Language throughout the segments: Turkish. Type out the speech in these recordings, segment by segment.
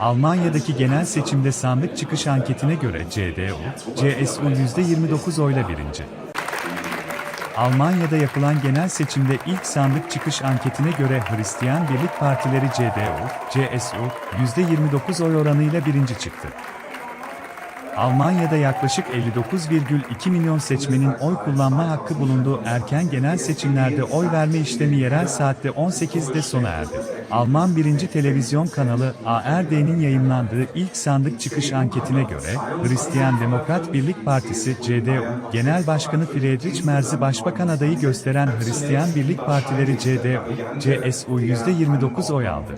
Almanya'daki genel seçimde sandık çıkış anketine göre CDU, CSU %29 oyla birinci. Almanya'da yapılan genel seçimde ilk sandık çıkış anketine göre Hristiyan Birlik Partileri CDU, CSU, %29 oy oranıyla birinci çıktı. Almanya'da yaklaşık 59,2 milyon seçmenin oy kullanma hakkı bulunduğu erken genel seçimlerde oy verme işlemi yerel saatte 18'de sona erdi. Alman birinci televizyon kanalı ARD'nin yayınlandığı ilk sandık çıkış anketine göre, Hristiyan Demokrat Birlik Partisi CDU, Genel Başkanı Friedrich Merz'i başbakan adayı gösteren Hristiyan Birlik Partileri CDU, CSU %29 oy aldı.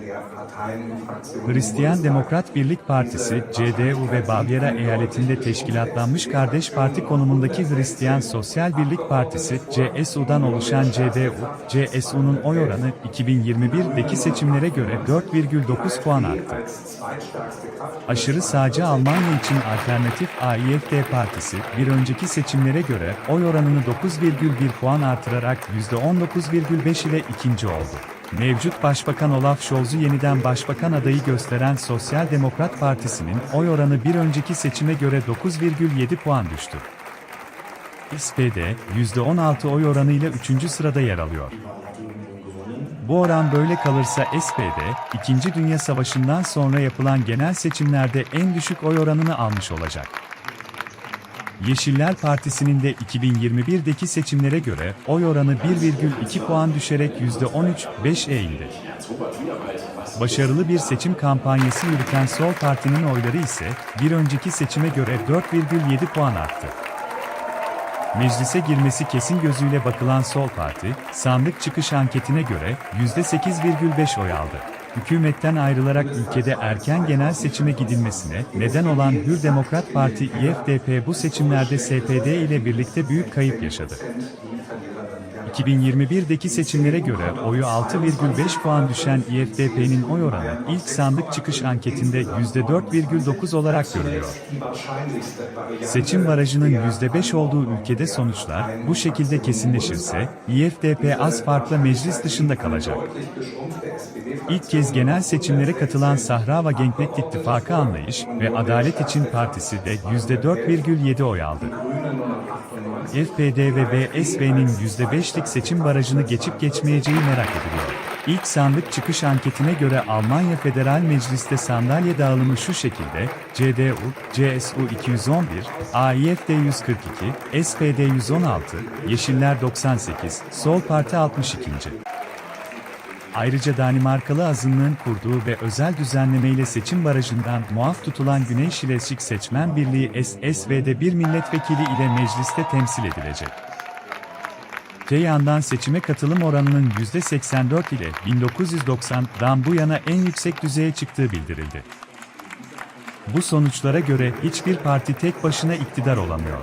Hristiyan Demokrat Birlik Partisi, CDU ve Bavyera eyaletinde teşkilatlanmış kardeş parti konumundaki Hristiyan Sosyal Birlik Partisi, CSU'dan oluşan CDU, CSU'nun oy oranı 2021'deki seçimlere göre 4,9 puan arttı. Aşırı sağcı Almanya için alternatif AIFD Partisi, bir önceki seçimlere göre oy oranını 9,1 puan artırarak %19,5 ile ikinci oldu. Mevcut Başbakan Olaf Scholz'u yeniden başbakan adayı gösteren Sosyal Demokrat Partisi'nin oy oranı bir önceki seçime göre 9,7 puan düştü. SPD, %16 oy oranıyla 3. sırada yer alıyor. Bu oran böyle kalırsa SPD, 2. Dünya Savaşı'ndan sonra yapılan genel seçimlerde en düşük oy oranını almış olacak. Yeşiller Partisi'nin de 2021'deki seçimlere göre oy oranı 1,2 puan düşerek %13,5'e indi. Başarılı bir seçim kampanyası yürüten Sol Parti'nin oyları ise bir önceki seçime göre 4,7 puan arttı. Meclise girmesi kesin gözüyle bakılan Sol Parti, sandık çıkış anketine göre %8,5 oy aldı. Hükümetten ayrılarak ülkede erken genel seçime gidilmesine neden olan Hür Demokrat Parti İFDP bu seçimlerde SPD ile birlikte büyük kayıp yaşadı. 2021'deki seçimlere göre oyu 6,5 puan düşen İFDP'nin oy oranı ilk sandık çıkış anketinde %4,9 olarak görülüyor. Seçim barajının %5 olduğu ülkede sonuçlar bu şekilde kesinleşirse İFDP az farkla meclis dışında kalacak. İlk kez genel seçimlere katılan Sahra ve Genknet İttifakı Anlayış ve Adalet İçin Partisi de %4,7 oy aldı. FPD ve BSV'nin %5'lik seçim barajını geçip geçmeyeceği merak ediliyor. İlk sandık çıkış anketine göre Almanya Federal Meclis'te sandalye dağılımı şu şekilde, CDU, CSU 211, AIFD 142, SPD 116, Yeşiller 98, Sol Parti 62. Ayrıca Danimarkalı azınlığın kurduğu ve özel düzenlemeyle seçim barajından muaf tutulan Güney Şileşik Seçmen Birliği SSV'de bir milletvekili ile mecliste temsil edilecek. Te yandan seçime katılım oranının %84 ile 1990'dan bu yana en yüksek düzeye çıktığı bildirildi. Bu sonuçlara göre hiçbir parti tek başına iktidar olamıyor.